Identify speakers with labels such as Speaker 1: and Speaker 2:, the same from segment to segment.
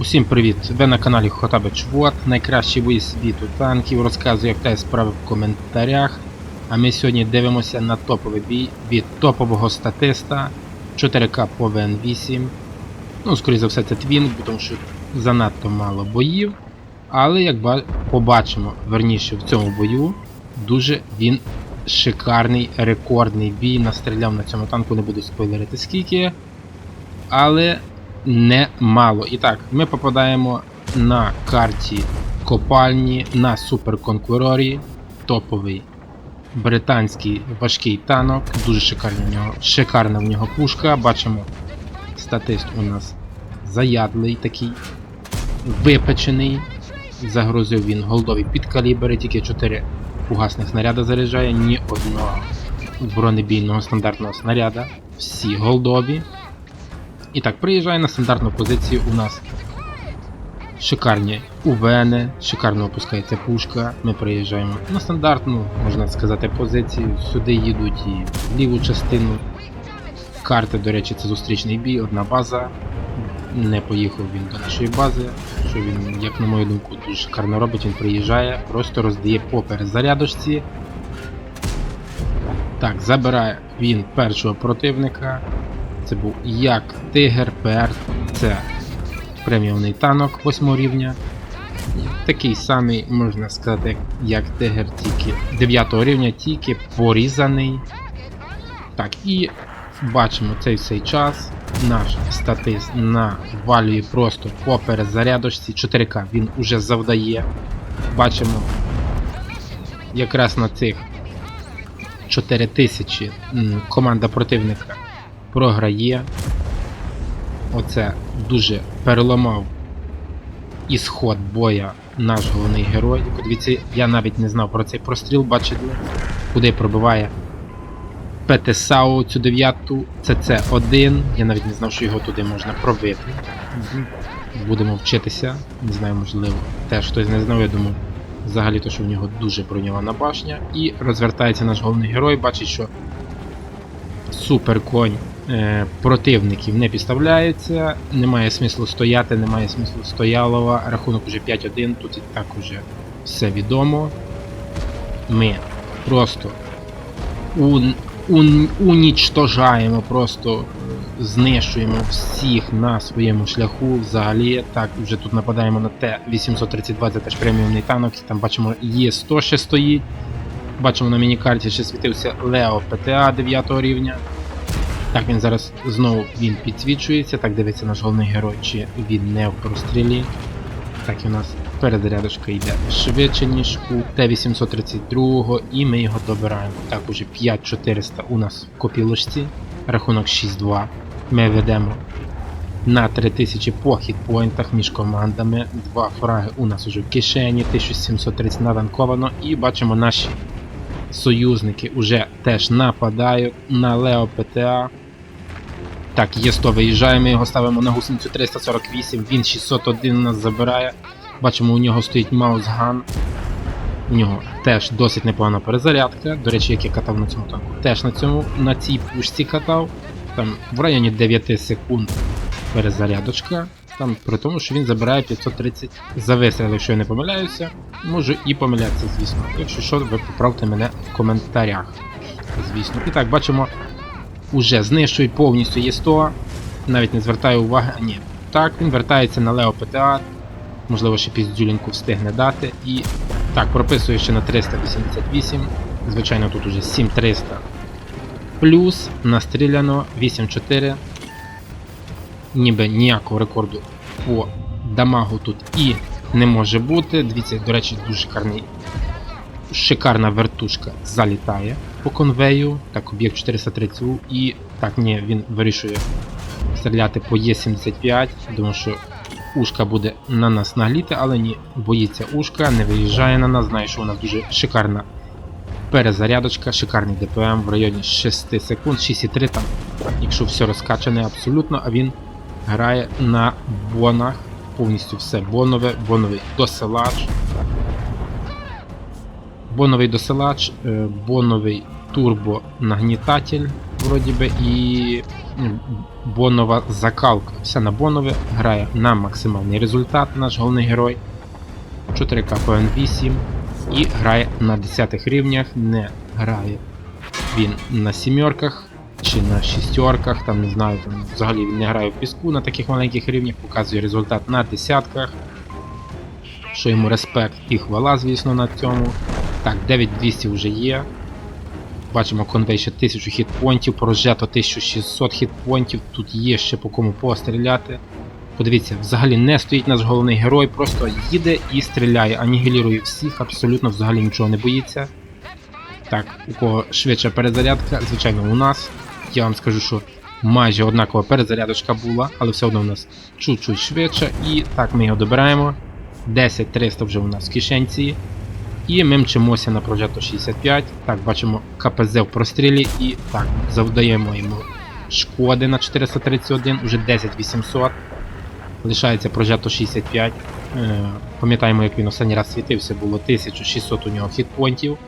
Speaker 1: Усім привіт! Ви на каналі Хотабич Вот, найкращий бої світу танків. Розказую, як те справи в коментарях. А ми сьогодні дивимося на топовий бій від топового статиста 4К по ВН8. Ну, скоріше за все, це твін, тому що занадто мало боїв. Але як побачимо, верніше в цьому бою, дуже він шикарний, рекордний бій. Настріляв на цьому танку, не буду спойлерити скільки. Але не мало. І так, ми попадаємо на карті копальні на суперконкурорі. Топовий британський важкий танок. Дуже шикарна в нього, шикарна в нього пушка. Бачимо, статист у нас заядлий такий, випечений. Загрузив він голдові підкалібри, тільки 4 фугасних снаряда заряджає, ні одного бронебійного стандартного снаряда. Всі голдові. І так, приїжджає на стандартну позицію у нас шикарні УВН, шикарно опускається пушка. Ми приїжджаємо на стандартну, можна сказати, позицію. Сюди їдуть і в ліву частину. Карти, до речі, це зустрічний бій, одна база. Не поїхав він до нашої бази, що він, як на мою думку, дуже шикарно робить, він приїжджає, просто роздає по перезарядочці. Так, забирає він першого противника. Це був як Тигр ПР, це преміумний танок 8 рівня. Такий самий, можна сказати, як Тигр, тільки 9 рівня, тільки порізаний. Так, і бачимо цей цей час. Наш статист навалює просто по перезарядочці 4К він уже завдає. Бачимо якраз на цих 4000 команда противника програє. Оце дуже переламав ісход боя наш головний герой. Подивіться, я навіть не знав про цей простріл, бачите, куди пробиває ПТСАУ цю дев'яту, ЦЦ1. Я навіть не знав, що його туди можна пробити. Будемо вчитися. Не знаю, можливо, теж хтось не знав, я думаю. Взагалі то, що в нього дуже броньована башня. І розвертається наш головний герой, бачить, що супер конь противників не підставляється, немає смислу стояти, немає смислу стоялова. Рахунок уже 5-1, тут і так уже все відомо. Ми просто ун, ун, унічтожаємо, просто е, знищуємо всіх на своєму шляху. Взагалі, так, вже тут нападаємо на Т-832, це теж преміумний танок, там бачимо Є100 ще стоїть. Бачимо на міні-карті, ще світився Лео ПТА 9 рівня. Так, він зараз знову він підсвічується. Так дивиться наш головний герой, чи він не в прострілі. Так, і у нас перезарядочка йде швидше, ніж у Т-832, і ми його добираємо. Так, уже 5400 у нас в копілочці. Рахунок 6-2. Ми ведемо на 3000 по хітпоінтах між командами. Два фраги у нас уже в кишені, 1730 наванковано. І бачимо наші союзники вже теж нападають на Лео ПТА. Так, є 100 виїжджає, ми його ставимо на гусеницю 348, він 601 нас забирає. Бачимо, у нього стоїть маусган. У нього теж досить непогана перезарядка. До речі, як я катав на цьому танку, теж на цьому на цій пушці катав. Там в районі 9 секунд перезарядочка. Там при тому, що він забирає 530 за вистріл, якщо я не помиляюся. Можу і помилятися, звісно. Якщо що, ви поправте мене в коментарях. Звісно. І так, бачимо, уже знищують повністю Є100. Навіть не звертаю уваги. Ні. Так, він вертається на Лео ПТА. Можливо, ще піздюлінку встигне дати. І так, прописує ще на 388. Звичайно, тут уже 7300. Плюс настріляно 84. Ніби ніякого рекорду по дамагу тут і не може бути. Дивіться, до речі, дуже шикарний. Шикарна вертушка залітає по конвею. Так, об'єкт 430 і так, ні, він вирішує стріляти по Є75. Думаю, що ушка буде на нас нагліти, але ні, боїться ушка, не виїжджає на нас, знає, що у дуже шикарна перезарядочка, шикарний ДПМ в районі 6 секунд, 6,3 там, якщо все розкачане абсолютно, а він грає на бонах, повністю все бонове, боновий досилач. Боновий досилач, е, боновий турбонагнітатель, вроді би, і бонова закалка. Все на бонове, грає на максимальний результат наш головний герой. 4К по N8 і грає на 10 рівнях, не грає він на сімерках чи на шістерках, там не знаю, там взагалі він не грає в піску на таких маленьких рівнях, показує результат на десятках. Що йому респект і хвала, звісно, на цьому. Так, 9200 вже є. Бачимо конвей ще 1000 хітпонтів, прожето 1600 хітпонтів, тут є ще по кому постріляти. Подивіться, взагалі не стоїть наш головний герой, просто їде і стріляє, анігілірує всіх, абсолютно взагалі нічого не боїться. Так, у кого швидша перезарядка, звичайно, у нас. Я вам скажу, що майже однакова перезарядочка була, але все одно у нас чуть-чуть швидше. І так ми його добираємо. 10-300 вже у нас в кишенці. І ми мчимося на прожето 65. Так, бачимо КПЗ в прострілі і так, завдаємо йому шкоди на 431, уже 10800. Лишається прожето 65. Е, пам'ятаємо, як він останній раз світився, було 1600 у нього хітпонтів.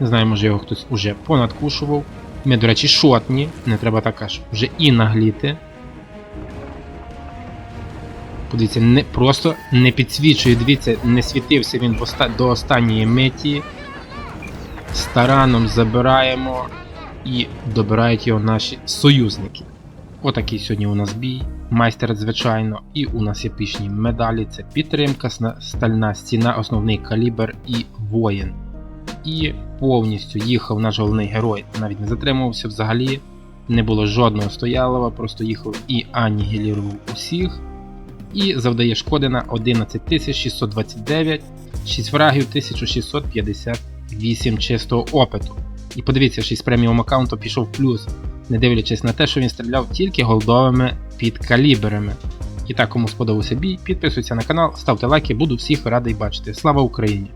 Speaker 1: Не знаю, може його хтось уже понадкушував. Ми, до речі, шотні, не треба так аж вже і нагліти. Подивіться, не, просто не підсвічує, дивіться, не світився він до останньої миті. Стараном забираємо і добирають його наші союзники. Отакий сьогодні у нас бій. Майстер, звичайно, і у нас епічні медалі. Це підтримка, стальна стіна, основний калібр і воїн. І повністю їхав наш головний герой, навіть не затримувався взагалі. Не було жодного стоялого, просто їхав і анігілірував усіх. І завдає шкоди на 11629, 6 врагів 1658 чистого опиту. І подивіться, що із преміум аккаунту пішов плюс, не дивлячись на те, що він стріляв тільки голдовими підкаліберами. І так, кому сподобався бій, підписуйтесь на канал, ставте лайки, буду всіх радий бачити. Слава Україні!